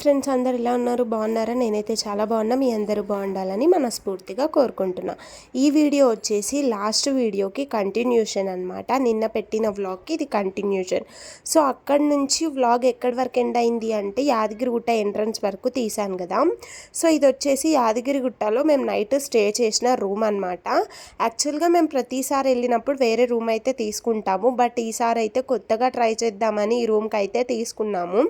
Friends అందరు ఇలా ఉన్నారు? బాగున్నారా? నేనైతే చాలా బాగున్నా. మీ అందరూ బాగుండాలని మనస్ఫూర్తిగా కోరుకుంటున్నా. ఈ వీడియో వచ్చేసి లాస్ట్ వీడియోకి కంటిన్యూషన్ అనమాట నిన్న పెట్టిన వ్లాగ్కి ఇది కంటిన్యూషన్ సో అక్కడి నుంచి వ్లాగ్ ఎక్కడి వరకు ఎండ్ అయింది అంటే యాదగిరిగుట్ట ఎంట్రన్స్ వరకు తీశాను కదా. సో ఇది వచ్చేసి యాదగిరిగుట్టలో మేము నైట్ స్టే చేసిన రూమ్ అనమాట యాక్చువల్గా మేము ప్రతిసారి వెళ్ళినప్పుడు వేరే రూమ్ అయితే తీసుకుంటాము. బట్ ఈసారి అయితే కొత్తగా ట్రై చేద్దామని ఈ రూమ్కి అయితే తీసుకున్నాము.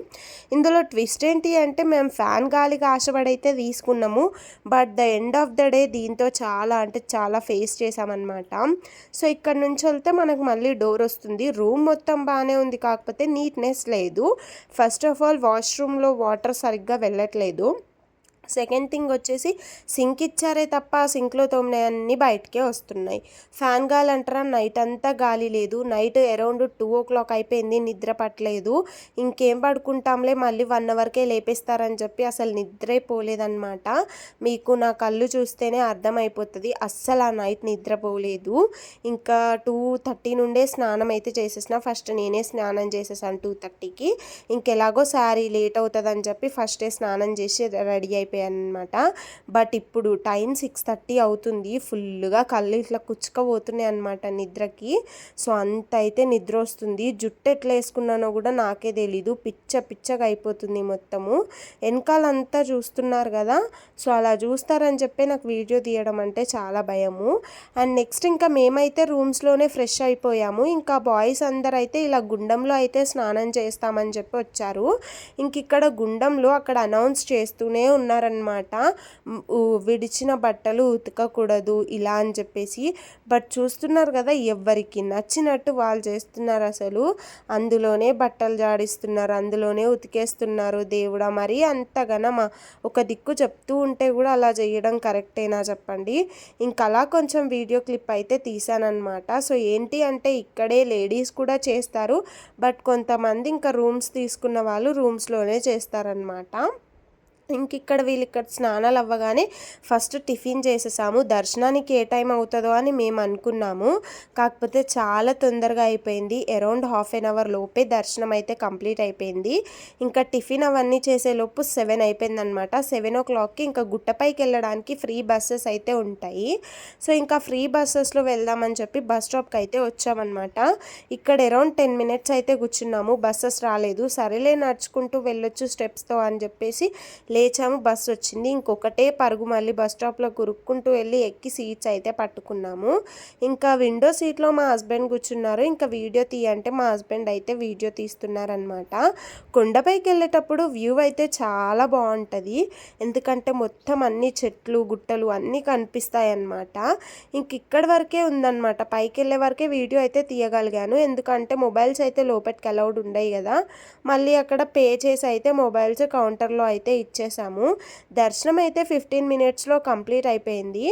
ఇందులో ట్విస్ట్ ఏంటి అంటే మేము ఫ్యాన్ గాలికి ఆశపడైతే తీసుకున్నాము. But the end of the day దీంతో చాలా అంటే చాలా ఫేస్ చేసామన్నమాట సో ఇక్కడ నుంచి వెళ్తే మనకు మళ్ళీ డోర్ వస్తుంది. రూమ్ మొత్తం బాగానే ఉంది. కాకపోతే నీట్నెస్ లేదు. ఫస్ట్ ఆఫ్ ఆల్ వాష్రూమ్లో వాటర్ సరిగ్గా వెళ్ళట్లేదు. సెకండ్ థింగ్ వచ్చేసి సింక్ ఇచ్చారే తప్ప సింక్లో తోమినవన్నీ బయటకే వస్తున్నాయి. ఫ్యాన్ గాలి అంటారా? నైట్ అంతా గాలి లేదు. Night around two o'clock అయిపోయింది. నిద్ర పట్టలేదు. ఇంకేం పడుకుంటాంలే? మళ్ళీ వన్ అవర్కే లేపేస్తారని చెప్పి అసలు నిద్రే పోలేదన్నమాట. మీకు నా కళ్ళు చూస్తేనే అర్థమైపోతుంది. అస్సలు ఆ నైట్ నిద్రపోలేదు ఇంకా టూ థర్టీ నుండే స్నానం అయితే చేసేసిన. ఫస్ట్ నేనే స్నానం చేసేసాను టూ థర్టీకి. ఇంకెలాగో శారీ లేట్ అవుతుందని చెప్పి ఫస్టే స్నానం చేసి రెడీ అయిపోయి అనమాట బట్ ఇప్పుడు టైం సిక్స్ థర్టీ అవుతుంది. ఫుల్గా కళ్ళు ఇట్లా కుచ్చుకపోతున్నాయి అనమాట నిద్రకి. సో అంత అయితే నిద్ర వస్తుంది. జుట్టు ఎట్లా వేసుకున్నానో కూడా నాకే తెలీదు. పిచ్చ పిచ్చగా అయిపోతుంది మొత్తము. వెనకాలంతా చూస్తున్నారు కదా. సో అలా చూస్తారని చెప్పి నాకు వీడియో తీయడం అంటే చాలా భయము. అండ్ నెక్స్ట్ ఇంకా మేమైతే రూమ్స్లోనే ఫ్రెష్ అయిపోయాము. ఇంకా బాయ్స్ అందరు అయితే ఇలా గుండంలో అయితే స్నానం చేస్తామని చెప్పి వచ్చారు. ఇంక ఇక్కడ గుండంలో అక్కడ అనౌన్స్ చేస్తూనే ఉన్నారు అనమాట విడిచిన బట్టలు ఉతకకూడదు ఇలా అని చెప్పేసి. బట్ చూస్తున్నారు కదా ఎవరికి నచ్చినట్టు వాళ్ళు చేస్తున్నారు అసలు. అందులోనే బట్టలు జాడిస్తున్నారు అందులోనే ఉతికేస్తున్నారు. దేవుడా మరి అంతగానమా ఒక దిక్కు చెప్తూ ఉంటే కూడా అలా చేయడం కరెక్టేనా చెప్పండి. ఇంకా అలా కొంచెం వీడియో క్లిప్ అయితే తీసానమాట సో ఏంటి అంటే ఇక్కడే లేడీస్ కూడా చేస్తారు. బట్ కొంతమంది ఇంకా రూమ్స్ తీసుకున్న వాళ్ళు రూమ్స్లోనే చేస్తారనమాట ఇంక ఇక్కడ వీళ్ళు ఇక్కడ స్నానాలు అవ్వగానే ఫస్ట్ టిఫిన్ చేసేసాము. దర్శనానికి ఏ టైం అవుతుందో అని మేము అనుకున్నాము. కాకపోతే చాలా తొందరగా అయిపోయింది. అరౌండ్ హాఫ్ ఎన్ అవర్ లోపే దర్శనం అయితే కంప్లీట్ అయిపోయింది. ఇంకా టిఫిన్ అవన్నీ చేసేలోపు సెవెన్ అయిపోయింది అనమాట సెవెన్ ఓ క్లాక్కి ఇంకా గుట్టపైకి వెళ్ళడానికి ఫ్రీ బస్సెస్ అయితే ఉంటాయి. సో ఇంకా ఫ్రీ బస్సెస్లో వెళ్దామని చెప్పి బస్ స్టాప్కి అయితే వచ్చామన్నమాట ఇక్కడ అరౌండ్ టెన్ మినిట్స్ అయితే కూర్చున్నాము. బస్సెస్ రాలేదు. సరేలే నడుచుకుంటూ వెళ్ళొచ్చు స్టెప్స్తో అని చెప్పేసి లేచాము బస్సు వచ్చింది. ఇంకొకటే పరుగు మళ్ళీ బస్ స్టాప్లో కురుక్కుంటూ వెళ్ళి ఎక్కి సీట్స్ అయితే పట్టుకున్నాము. ఇంకా విండో సీట్లో మా హస్బెండ్ కూర్చున్నారు. ఇంకా వీడియో తీయంటే మా హస్బెండ్ అయితే వీడియో తీస్తున్నారనమాట కొండపైకి వెళ్ళేటప్పుడు వ్యూ అయితే చాలా బాగుంటుంది. ఎందుకంటే మొత్తం అన్ని చెట్లు గుట్టలు అన్నీ కనిపిస్తాయి అన్నమాట ఇంక ఇక్కడి వరకే ఉందన్నమాట. పైకి వెళ్ళే వరకే వీడియో అయితే తీయగలిగాను. ఎందుకంటే మొబైల్స్ అయితే లోపలికి అలౌడ్ ఉండయి కదా. మళ్ళీ అక్కడ పే చేసి అయితే మొబైల్స్ కౌంటర్లో అయితే ఇచ్చే చేసాము దర్శనం అయితే ఫిఫ్టీన్ మినిట్స్లో కంప్లీట్ అయిపోయింది.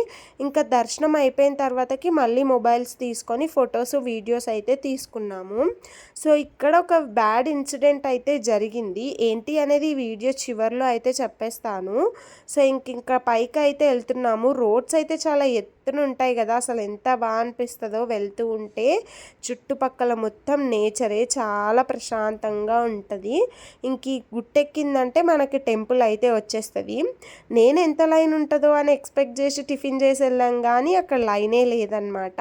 ఇంకా దర్శనం అయిపోయిన తర్వాతకి మళ్ళీ మొబైల్స్ తీసుకొని ఫొటోస్ వీడియోస్ అయితే తీసుకున్నాము. సో ఇక్కడ ఒక బ్యాడ్ ఇన్సిడెంట్ అయితే జరిగింది. ఏంటి అనేది వీడియో చివరిలో అయితే చెప్పేస్తాను. సో ఇంక ఇంకా పైకి అయితే వెళ్తున్నాము. రోడ్స్ అయితే చాలా ఎత్తు ఎత్తున ఉంటాయి కదా అసలు ఎంత బాగా అనిపిస్తుందో వెళ్తూ ఉంటే చుట్టుపక్కల మొత్తం నేచరే చాలా ప్రశాంతంగా ఉంటుంది. ఇంక ఈ గుట్టెక్కిందంటే మనకి టెంపుల్ అయితే వచ్చేస్తుంది. నేను ఎంత లైన్ ఉంటుందో అని ఎక్స్పెక్ట్ చేసి టిఫిన్ చేసి వెళ్ళాం కానీ అక్కడ లైనే లేదనమాట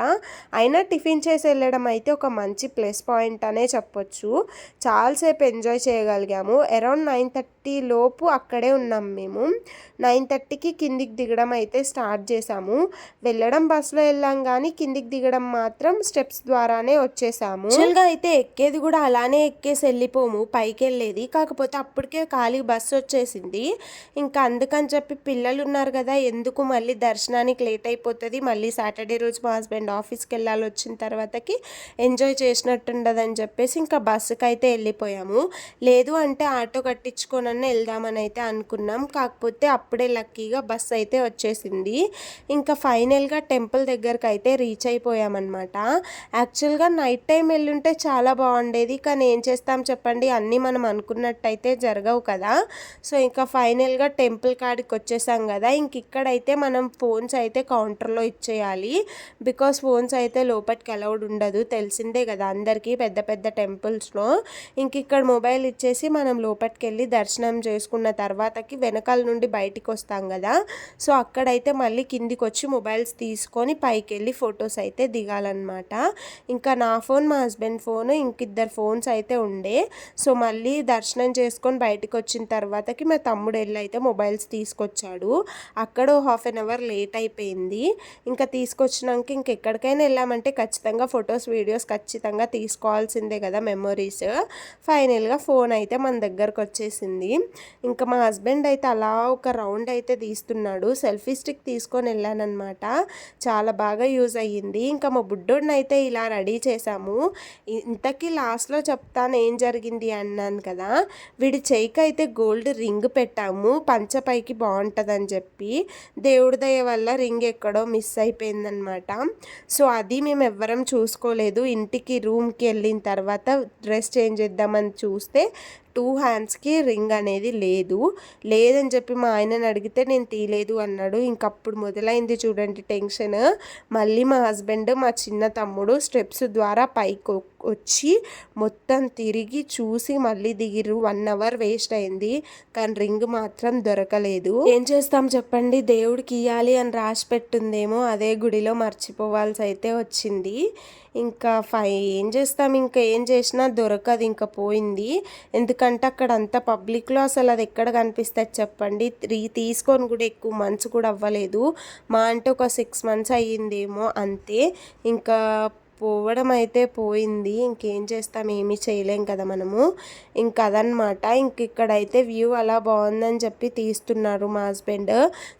అయినా టిఫిన్ చేసి వెళ్ళడం అయితే ఒక మంచి ప్లస్ పాయింట్ అనే చెప్పొచ్చు. చాలాసేపు ఎంజాయ్ చేయగలిగాము. అరౌండ్ నైన్ థర్టీ లోపు అక్కడే ఉన్నాం మేము. నైన్ థర్టీకి కిందికి దిగడం అయితే స్టార్ట్ చేసాము వెళ్ళడం బస్సులో వెళ్ళాం కానీ కిందికి దిగడం మాత్రం స్టెప్స్ ద్వారానే వచ్చేసాము. యాక్చువల్గా అయితే ఎక్కేది కూడా అలానే ఎక్కేసి వెళ్ళిపోము. పైకి వెళ్ళేది. కాకపోతే అప్పటికే ఖాళీ బస్సు వచ్చేసింది. ఇంకా అందుకని చెప్పి పిల్లలు ఉన్నారు కదా ఎందుకు మళ్ళీ దర్శనానికి లేట్ అయిపోతుంది? మళ్ళీ సాటర్డే రోజు మా హస్బెండ్ ఆఫీస్కి వెళ్ళాలి వచ్చిన తర్వాతకి ఎంజాయ్ చేసినట్టుండదని చెప్పేసి ఇంకా బస్సుకి అయితే వెళ్ళిపోయాము. లేదు అంటే ఆటో కట్టించుకోనన్నా వెళ్దామని అయితే అనుకున్నాం. కాకపోతే అప్పుడే లక్కీగా బస్ అయితే వచ్చేసింది. ఇంకా ఫైనల్గా టెంపుల్ దగ్గరకు అయితే రీచ్ అయిపోయామన్నమాట. యాక్చువల్గా నైట్ టైం వెళ్ళుంటే చాలా బాగుండేది. కానీ ఏం చేస్తాం చెప్పండి? అన్నీ మనం అనుకున్నట్టయితే జరగవు కదా. సో ఇంకా ఫైనల్గా టెంపుల్ కాడికి వచ్చేసాం కదా. ఇంక ఇక్కడైతే మనం ఫోన్స్ అయితే కౌంటర్లో ఇచ్చేయాలి. బికాస్ ఫోన్స్ అయితే లోపలికి అలౌడ్ ఉండదు. తెలిసిందే కదా అందరికీ పెద్ద పెద్ద టెంపుల్స్లో. ఇంక ఇక్కడ మొబైల్ ఇచ్చేసి మనం లోపలికి వెళ్ళి దర్శనం దర్శనం చేసుకున్న తర్వాతకి వెనకాల నుండి బయటికి వస్తాం కదా. సో అక్కడైతే మళ్ళీ కిందికి వచ్చి మొబైల్స్ తీసుకొని పైకి వెళ్ళి ఫొటోస్ అయితే దిగాలన్నమాట. ఇంకా నా ఫోన్ మా హస్బెండ్ ఫోన్ ఇంకిద్దరు ఫోన్స్ అయితే ఉండే. సో మళ్ళీ దర్శనం చేసుకొని బయటకు వచ్చిన తర్వాతకి మా తమ్ముడు వెళ్ళి అయితే మొబైల్స్ తీసుకొచ్చాడు. అక్కడ హాఫ్ అన్ అవర్ లేట్ అయిపోయింది. ఇంకా తీసుకొచ్చినాక ఇంకెక్కడికైనా వెళ్ళామంటే ఖచ్చితంగా ఫొటోస్ వీడియోస్ ఖచ్చితంగా తీసుకోవాల్సిందే కదా మెమొరీస్. ఫైనల్గా ఫోన్ అయితే మన దగ్గరకు వచ్చేసింది ఇంకా మా హస్బెండ్ అయితే అలా ఒక రౌండ్ అయితే తీస్తున్నాడు. సెల్ఫీ స్టిక్ తీసుకొని వెళ్ళానమాట చాలా బాగా యూజ్ అయ్యింది. ఇంకా మా బుడ్డోడిని అయితే ఇలా రెడీ చేశాము. ఇంతకీ లాస్ట్లో చెప్తాను ఏం జరిగింది అన్నాను కదా. వీడి చేయికి అయితే గోల్డ్ రింగ్ పెట్టాము. పంచపైకి బాగుంటుందని చెప్పి. దేవుడి దయ వల్ల రింగ్ ఎక్కడో మిస్ అయిపోయిందనమాట సో అది మేము ఎవ్వరం చూసుకోలేదు. ఇంటికి రూమ్కి వెళ్ళిన తర్వాత డ్రెస్ చేంజ్ చేద్దామని చూస్తే టూ హ్యాండ్స్కి రింగ్ అనేది లేదు. లేదని చెప్పి మా ఆయనని అడిగితే నేను తీయలేదు అన్నాడు. ఇంకప్పుడు మొదలైంది చూడండి టెన్షన్. మళ్ళీ మా హస్బెండ్ మా చిన్న తమ్ముడు స్టెప్స్ ద్వారా పైకి వచ్చి మొత్తం తిరిగి చూసి మళ్ళీ దిగిరు వన్ అవర్ వేస్ట్ అయింది. కానీ రింగ్ మాత్రం దొరకలేదు. ఏం చేస్తాం చెప్పండి? దేవుడికి ఇయ్యాలి అని రాసి పెట్టుందేమో అదే గుడిలో మర్చిపోవాల్సి అయితే వచ్చింది. ఇంకా ఫై ఏం చేస్తాం? ఇంకా ఏం చేసినా దొరకదు ఇంకా పోయింది. ఎందుకంటే అక్కడ అంత పబ్లిక్లో అసలు అది ఎక్కడ కనిపిస్తుంది చెప్పండి. త్రీ తీసుకొని కూడా ఎక్కువ మంత్స్ కూడా అవ్వలేదు. మా అంటే ఒక సిక్స్ మంత్స్ అయ్యిందేమో అంతే. ఇంకా పోవడం అయితే పోయింది. ఇంకేం చేస్తాం? ఏమీ చేయలేం కదా మనము. ఇంక అదనమాట ఇంక ఇక్కడైతే వ్యూ అలా బాగుందని చెప్పి తీస్తున్నారు మా హస్బెండ్.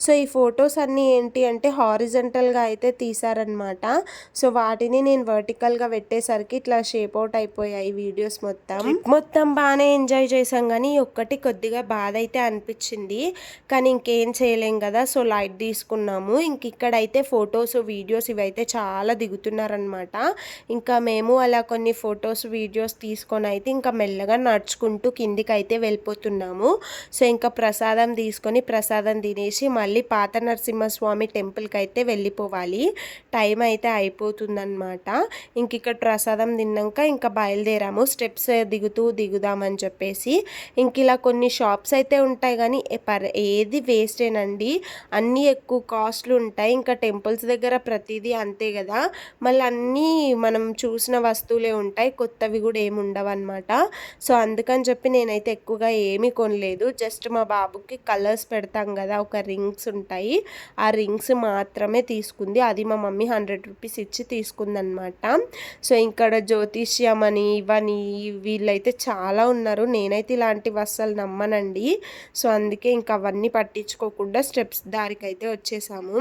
సో ఈ ఫొటోస్ అన్నీ ఏంటి అంటే హారిజంటల్గా అయితే తీసారనమాట సో వాటిని నేను వర్టికల్గా పెట్టేసరికి ఇట్లా షేప్ అవుట్ అయిపోయాయి వీడియోస్ మొత్తం. మొత్తం బాగానే ఎంజాయ్ చేసాం కానీ ఒక్కటి కొద్దిగా బాధ అయితే అనిపించింది. కానీ ఇంకేం చేయలేం కదా. సో లైట్ తీసుకున్నాము. ఇంక ఇక్కడైతే ఫొటోస్ వీడియోస్ ఇవైతే చాలా దిగుతున్నారనమాట ఇంకా మేము అలా కొన్ని ఫొటోస్ వీడియోస్ తీసుకొని అయితే ఇంకా మెల్లగా నడుచుకుంటూ కిందికి అయితే వెళ్ళిపోతున్నాము. సో ఇంకా ప్రసాదం తీసుకొని ప్రసాదం తినేసి మళ్ళీ పాత నరసింహస్వామి టెంపుల్కి అయితే వెళ్ళిపోవాలి. టైం అయితే అయిపోతుందన్నమాట. ఇంక ఇక్కడ ప్రసాదం తిన్నాక ఇంకా బయలుదేరాము. స్టెప్స్ దిగుతూ దిగుదామని చెప్పేసి. ఇంక ఇలా కొన్ని షాప్స్ అయితే ఉంటాయి కానీ ఏది వేస్టేనండి అన్నీ ఎక్కువ కాస్ట్లు ఉంటాయి. ఇంకా టెంపుల్స్ దగ్గర ప్రతిదీ అంతే కదా. మళ్ళీ అన్నీ మనం చూసిన వస్తువులే ఉంటాయి. కొత్తవి కూడా ఏమి ఉండవు అనమాట సో అందుకని చెప్పి నేనైతే ఎక్కువగా ఏమీ కొనలేదు. జస్ట్ మా బాబుకి కలర్స్ పెడతాం కదా ఒక రింగ్స్ ఉంటాయి. ఆ రింగ్స్ మాత్రమే తీసుకుంది. అది మా మమ్మీ హండ్రెడ్ రూపీస్ ఇచ్చి తీసుకుందనమాట సో ఇక్కడ జ్యోతిష్యం అని ఇవని వీళ్ళైతే చాలా ఉన్నారు. నేనైతే ఇలాంటివి అస్సలు నమ్మనండి. సో అందుకే ఇంకా అవన్నీ పట్టించుకోకుండా స్టెప్స్ దారికి అయితే వచ్చేసాము.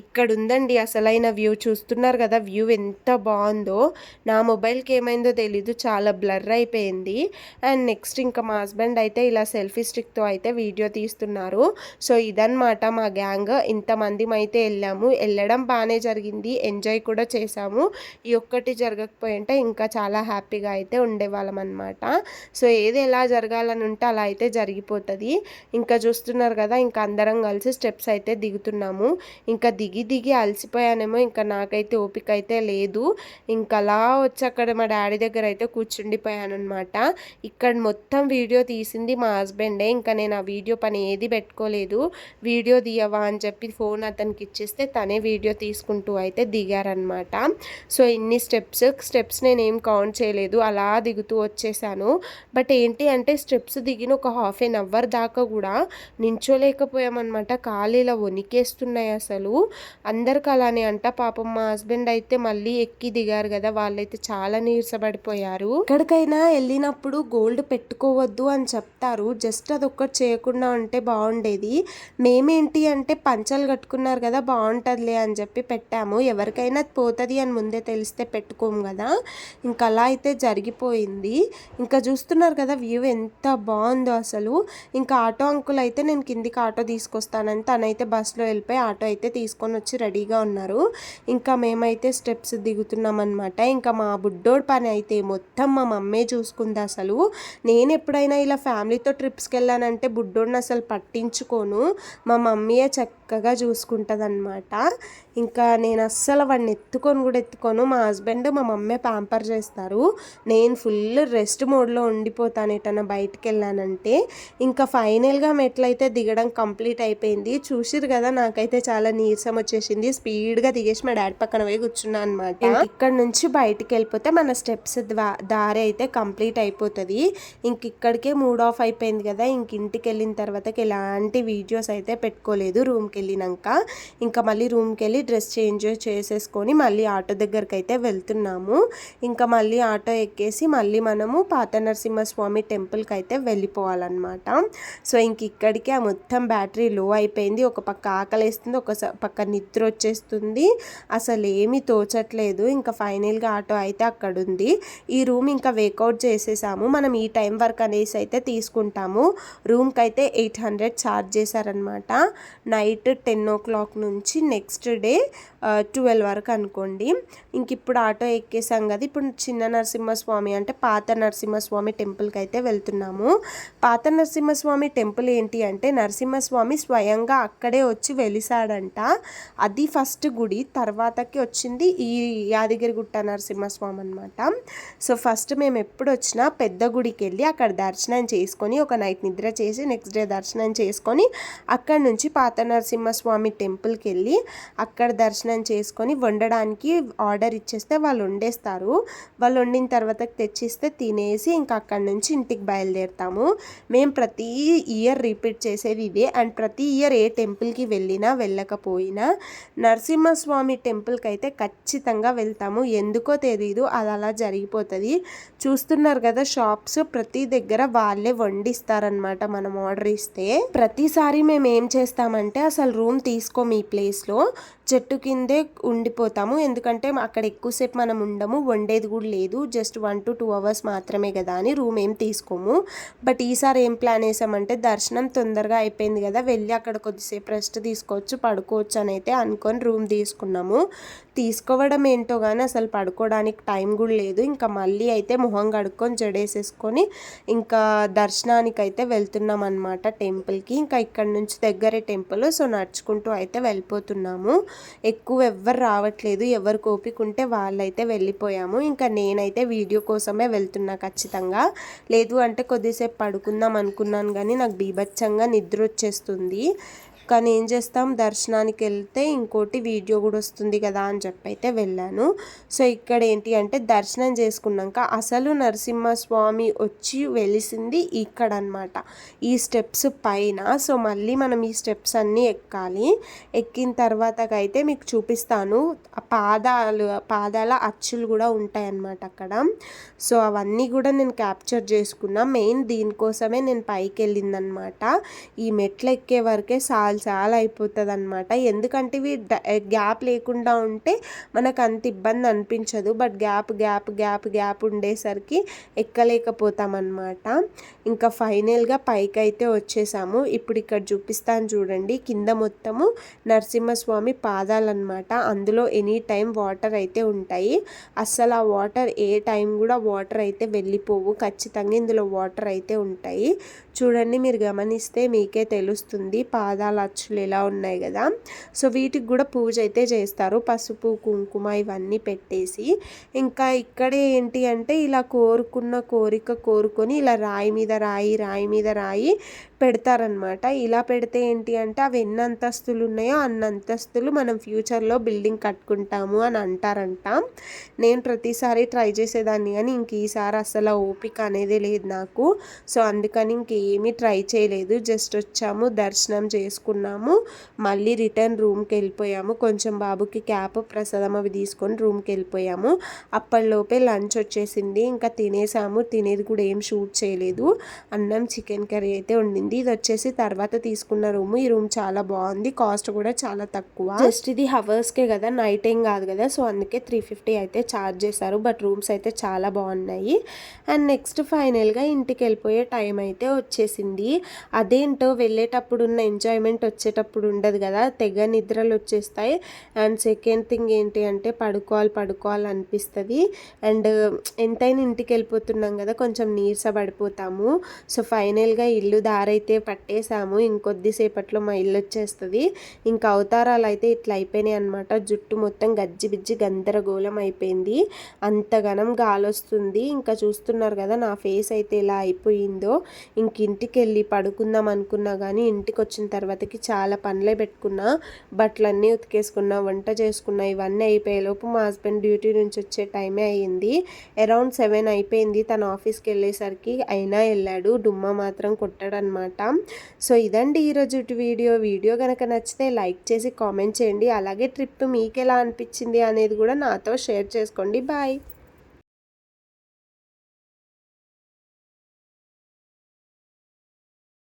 ఇక్కడ ఉందండి అసలైన వ్యూ. చూస్తున్నారు కదా వ్యూ ఎంత బాగుందో నా మొబైల్కి ఏమైందో తెలీదు చాలా బ్లర్ అయిపోయింది. అండ్ నెక్స్ట్ ఇంకా మా హస్బెండ్ అయితే ఇలా సెల్ఫీ స్టిక్తో అయితే వీడియో తీస్తున్నారు. సో ఇదన్నమాట మా గ్యాంగ్. ఇంతమంది అయితే వెళ్ళాము. వెళ్ళడం బాగానే జరిగింది. ఎంజాయ్ కూడా చేసాము ఈ ఒక్కటి జరగకపోయింటే ఇంకా చాలా హ్యాపీగా అయితే ఉండేవాళ్ళం అనమాట సో ఏది ఎలా జరగాలని ఉంటే అలా అయితే జరిగిపోతుంది. ఇంకా చూస్తున్నారు కదా ఇంకా అందరం కలిసి స్టెప్స్ అయితే దిగుతున్నాము. ఇంకా దిగి దిగి అలసిపోయానేమో ఇంకా నాకైతే ఓపిక అయితే లేదు. ఇంకా అలా వచ్చి అక్కడ మా డాడీ దగ్గర అయితే కూర్చుండిపోయాను అనమాట ఇక్కడ మొత్తం వీడియో తీసింది మా హస్బెండే. ఇంకా నేను ఆ వీడియో పని ఏది పెట్టుకోలేదు. వీడియో తీయవా అని చెప్పి ఫోన్ అతనికి ఇచ్చేస్తే తనే వీడియో తీసుకుంటూ అయితే దిగారనమాట సో ఇన్ని స్టెప్స్. స్టెప్స్ నేను ఏం కౌంట్ చేయలేదు. అలా దిగుతూ వచ్చేసాను. బట్ ఏంటి అంటే స్టెప్స్ దిగిన ఒక హాఫ్ ఎన్ అవర్ దాకా కూడా నించోలేకపోయామన్నమాట. కాళ్ళు ఇలా వణికేస్తున్నాయి అసలు. అందరికి అలానే అంట. పాపం మా హస్బెండ్ అయితే మళ్ళీ ఎక్కి దిగారు కదా వాళ్ళైతే చాలా నీరసపడిపోయారు. ఎక్కడికైనా వెళ్ళినప్పుడు గోల్డ్ పెట్టుకోవద్దు అని చెప్తారు. జస్ట్ అది ఒక్కటి చేయకుండా ఉంటే బాగుండేది. మేమేంటి అంటే పంచాలు కట్టుకున్నారు కదా బాగుంటుందిలే అని చెప్పి పెట్టాము. ఎవరికైనా పోతుంది అని ముందే తెలిస్తే పెట్టుకోము కదా. ఇంకా అలా అయితే జరిగిపోయింది. ఇంకా చూస్తున్నారు కదా వ్యూ ఎంత బాగుందో అసలు. ఇంకా ఆటో అంకుల్ అయితే నేను కిందికి ఆటో తీసుకొస్తానని తనైతే బస్సులో వెళ్ళిపోయి ఆటో అయితే తీసుకొని వచ్చి రెడీగా ఉన్నారు. ఇంకా మేమైతే స్టెప్స్ దిగుతున్నాం. అనమాట ఇంకా మా బుడ్డోడి పని అయితే మొత్తం మా మమ్మే చూసుకుంది అసలు. నేను ఎప్పుడైనా ఇలా ఫ్యామిలీతో ట్రిప్స్కి వెళ్ళానంటే బుడ్డోడిని అసలు పట్టించుకోను. మా మమ్మీయే చక్కగా చూసుకుంటుంది అనమాట ఇంకా నేను అస్సలు వాడిని ఎత్తుకొని కూడా ఎత్తుకోను. మా హస్బెండ్ మా మమ్మీ ప్యాంపర్ చేస్తారు. నేను ఫుల్ రెస్ట్ మోడ్లో ఉండిపోతాను ఎటన్నా బయటికి వెళ్ళానంటే. ఇంకా ఫైనల్గా మెట్లయితే దిగడం కంప్లీట్ అయిపోయింది చూసిరు కదా నాకైతే చాలా నీరసం వచ్చేసింది. స్పీడ్గా దిగేసి మా డాడీ పక్కన పోయి కూర్చున్నా అనమాట ఇక్కడ నుంచి బయటికి వెళ్ళిపోతే మన స్టెప్స్ దారి అయితే కంప్లీట్ అయిపోతుంది. ఇంక ఇక్కడికే మూడ్ ఆఫ్ అయిపోయింది కదా. ఇంక ఇంటికి వెళ్ళిన తర్వాత ఎలాంటి వీడియోస్ అయితే పెట్టుకోలేదు రూమ్కి వెళ్ళినాక. ఇంకా మళ్ళీ రూమ్కి వెళ్ళి డ్రెస్ చేంజ్ చేసేసుకొని మళ్ళీ ఆటో దగ్గరికి అయితే వెళ్తున్నాము. ఇంకా మళ్ళీ ఆటో ఎక్కేసి మళ్ళీ మనము పాత నరసింహస్వామి టెంపుల్కి అయితే వెళ్ళిపోవాలన్నమాట. సో ఇంక ఇక్కడికి ఆ మొత్తం బ్యాటరీ లో అయిపోయింది. ఒక పక్క ఆకలేస్తుంది ఒక పక్క నిద్ర వచ్చేస్తుంది. అసలు ఏమీ తోచట్లేదు. ఇంకా ఫైనల్గా ఆటో అయితే అక్కడ ఉంది ఈ రూమ్ ఇంకా వేకౌట్ చేసేసాము. మనం ఈ టైం వరకు అనేసి అయితే తీసుకుంటాము. రూమ్కి అయితే ఎయిట్ హండ్రెడ్ ఛార్జ్ చేశారనమాట నైట్ టెన్ ఓ క్లాక్ నుంచి నెక్స్ట్ డే ట్వెల్వ్ వరకు అనుకోండి. ఇంక ఇప్పుడు ఆటో ఎక్కేసాం కదా ఇప్పుడు చిన్న నరసింహస్వామి అంటే పాత నరసింహస్వామి టెంపుల్కి అయితే వెళ్తున్నాము. పాత నరసింహస్వామి టెంపుల్ ఏంటి అంటే నరసింహస్వామి స్వయంగా అక్కడే వచ్చి వెలిసాడంట. అది ఫస్ట్ గుడి తర్వాతకి వచ్చింది ఈ యాదగిరిగుట్ట నరసింహస్వామి అనమాట సో ఫస్ట్ మేము ఎప్పుడు వచ్చినా పెద్ద గుడికి వెళ్ళి అక్కడ దర్శనం చేసుకొని ఒక నైట్ నిద్ర చేసి నెక్స్ట్ డే దర్శనం చేసుకొని అక్కడ నుంచి పాత నరసింహస్వామి టెంపుల్కి వెళ్ళి అక్కడ అక్కడ దర్శనం చేసుకొని వండడానికి ఆర్డర్ ఇచ్చేస్తే వాళ్ళు వండేస్తారు. వాళ్ళు వండిన తర్వాత తెచ్చిస్తే తినేసి ఇంకా అక్కడ నుంచి ఇంటికి బయలుదేరుతాము. మేము ప్రతి ఇయర్ రిపీట్ చేసేది ఇవే అండ్ ప్రతి ఇయర్ ఏ టెంపుల్కి వెళ్ళినా వెళ్ళకపోయినా నరసింహస్వామి టెంపుల్కి అయితే ఖచ్చితంగా వెళ్తాము. ఎందుకో తెలియదు అది అలా జరిగిపోతుంది. చూస్తున్నారు కదా షాప్స్ ప్రతి దగ్గర వాళ్ళే వండిస్తారనమాట మనం ఆర్డర్ ఇస్తే. ప్రతిసారి మేము ఏం చేస్తామంటే అసలు రూమ్ తీసుకోము ఈ ప్లేస్లో. చెట్టు కిందే ఉండిపోతాము. ఎందుకంటే అక్కడ ఎక్కువసేపు మనం ఉండము. వండేది కూడా లేదు. Just one to two hours మాత్రమే కదా అని రూమ్ ఏం తీసుకోము. బట్ ఈసారి ఏం ప్లాన్ వేసామంటే దర్శనం తొందరగా అయిపోయింది కదా వెళ్ళి అక్కడ కొద్దిసేపు రెస్ట్ తీసుకోవచ్చు పడుకోవచ్చు అని అయితే అనుకొని రూమ్ తీసుకున్నాము. తీసుకోవడం ఏంటో కానీ అసలు పడుకోవడానికి టైం కూడా లేదు. ఇంకా మళ్ళీ అయితే మొహం కడుక్కొని జడేసేసుకొని ఇంకా దర్శనానికి అయితే వెళ్తున్నాం అనమాట టెంపుల్కి. ఇంకా ఇక్కడ నుంచి దగ్గరే టెంపుల్. సో నడుచుకుంటూ అయితే వెళ్ళిపోతున్నాము. ఎక్కువ ఎవ్వరు రావట్లేదు. ఎవరు కోపికుంటే వాళ్ళైతే వెళ్ళిపోయాము. ఇంకా నేనైతే వీడియో కోసమే వెళ్తున్నా ఖచ్చితంగా. లేదు అంటే కొద్దిసేపు పడుకుందాం అనుకున్నాను కానీ నాకు బీభత్సంగా నిద్ర వచ్చేస్తుంది. కానీ ఏం చేస్తాం? దర్శనానికి వెళ్తే ఇంకోటి వీడియో కూడా వస్తుంది కదా అని చెప్పి అయితే వెళ్ళాను. సో ఇక్కడ ఏంటి అంటే దర్శనం చేసుకున్నాక అసలు నరసింహస్వామి వచ్చి వెలిసింది ఇక్కడ అనమాట ఈ స్టెప్స్ పైన. సో మళ్ళీ మనం ఈ స్టెప్స్ అన్నీ ఎక్కాలి. ఎక్కిన తర్వాతకైతే మీకు చూపిస్తాను. పాదాలు పాదాల అచ్చులు కూడా ఉంటాయన్నమాట అక్కడ. సో అవన్నీ కూడా నేను క్యాప్చర్ చేసుకున్నా. మెయిన్ దీనికోసమే నేను పైకి వెళ్ళిందనమాట ఈ మెట్లు ఎక్కే వరకే సాల్ చాలా అయిపోతుంది అనమాట ఎందుకంటే ఇవి గ్యాప్ లేకుండా ఉంటే మనకు అంత ఇబ్బంది అనిపించదు. But gap gap gap gap ఉండేసరికి ఎక్కలేకపోతామన్నమాట. ఇంకా ఫైనల్గా పైకి అయితే వచ్చేసాము. ఇప్పుడు ఇక్కడ చూపిస్తాను చూడండి. కింద మొత్తము నరసింహస్వామి పాదాలన్నమాట. అందులో ఎనీ టైం వాటర్ అయితే ఉంటాయి. అస్సలు ఆ వాటర్ ఏ టైం కూడా వాటర్ అయితే వెళ్ళిపోవు. ఖచ్చితంగా ఇందులో వాటర్ అయితే ఉంటాయి. చూడండి మీరు గమనిస్తే మీకే తెలుస్తుంది. పాదాలు అచ్చులు ఎలా ఉన్నాయి కదా. సో వీటికి కూడా పూజ అయితే చేస్తారు. పసుపు కుంకుమ ఇవన్నీ పెట్టేసి. ఇంకా ఇక్కడే ఏంటి అంటే ఇలా కోరుకున్న కోరిక కోరుకొని ఇలా రాయి మీద రాయి రాయి మీద రాయి పెడతారనమాట ఇలా పెడితే ఏంటి అంటే అవి ఎన్ని అంతస్తులు ఉన్నాయో అన్ని అంతస్తులు మనం ఫ్యూచర్లో బిల్డింగ్ కట్టుకుంటాము అని అంటారంట. నేను ప్రతిసారి ట్రై చేసేదాన్ని కానీ ఇంక ఈసారి అసలు ఓపిక అనేది లేదు నాకు. సో అందుకని ఇంకేమీ ట్రై చేయలేదు. జస్ట్ వచ్చాము దర్శనం చేసుకున్నాము. మళ్ళీ రిటర్న్ రూమ్కి వెళ్ళిపోయాము. కొంచెం బాబుకి క్యాప్ ప్రసాదం అవి తీసుకొని రూమ్కి వెళ్ళిపోయాము. అప్పటిలోపే లంచ్ వచ్చేసింది. ఇంకా తినేసాము. తినేది కూడా ఏం షూట్ చేయలేదు. అన్నం చికెన్ కర్రీ అయితే వండింది. ఉండింది ఇది వచ్చేసి తర్వాత తీసుకున్న రూమ్. ఈ రూమ్ చాలా బాగుంది. కాస్ట్ కూడా చాలా తక్కువ. జస్ట్ ఇది హవర్స్కే కదా. నైట్ ఏం కాదు కదా. సో అందుకే త్రీ ఫిఫ్టీ అయితే ఛార్జ్ చేశారు. బట్ రూమ్స్ అయితే చాలా బాగున్నాయి. అండ్ నెక్స్ట్ ఫైనల్గా ఇంటికి వెళ్ళిపోయే టైం అయితే వచ్చేసింది. అదేంటో వెళ్ళేటప్పుడు ఉన్న ఎంజాయ్మెంట్ వచ్చేటప్పుడు ఉండదు కదా. తెగ నిద్రలు వచ్చేస్తాయి. అండ్ సెకండ్ థింగ్ ఏంటి అంటే పడుకోవాలి పడుకోవాలి అనిపిస్తుంది. అండ్ ఎంతైనా ఇంటికి వెళ్ళిపోతున్నాం కదా. కొంచెం నీరస పడిపోతాము సో ఫైనల్గా ఇల్లు దారైతే అయితే పట్టేశాము ఇంకొద్దిసేపట్లో మా ఇల్లు వచ్చేస్తుంది. ఇంకా అవతారాలు అయితే ఇట్లా అయిపోయినాయి అనమాట జుట్టు మొత్తం గజ్జి బిజ్జి గందరగోళం అయిపోయింది. అంతగనం గాలొస్తుంది ఇంకా చూస్తున్నారు కదా నా ఫేస్ అయితే ఎలా అయిపోయిందో. ఇంక ఇంటికి వెళ్ళి పడుకుందాం అనుకున్నా కానీ ఇంటికి వచ్చిన తర్వాతకి చాలా పనులే పెట్టుకున్నా. బట్టలన్నీ ఉతికేసుకున్నా వంట చేసుకున్నా ఇవన్నీ అయిపోయేలోపు మా హస్బెండ్ డ్యూటీ నుంచి వచ్చే టైమే అయ్యింది. అరౌండ్ సెవెన్ అయిపోయింది. తన ఆఫీస్కి వెళ్ళేసరికి అయినా వెళ్ళాడు. డుమ్మ మాత్రం కొట్టాడనమాట సో ఇదండి ఈరోజు వీడియో. వీడియో కనుక నచ్చితే లైక్ చేసి కామెంట్ చేయండి. అలాగే ట్రిప్ మీకు ఎలా అనిపించింది అనేది కూడా నాతో షేర్ చేసుకోండి. బాయ్.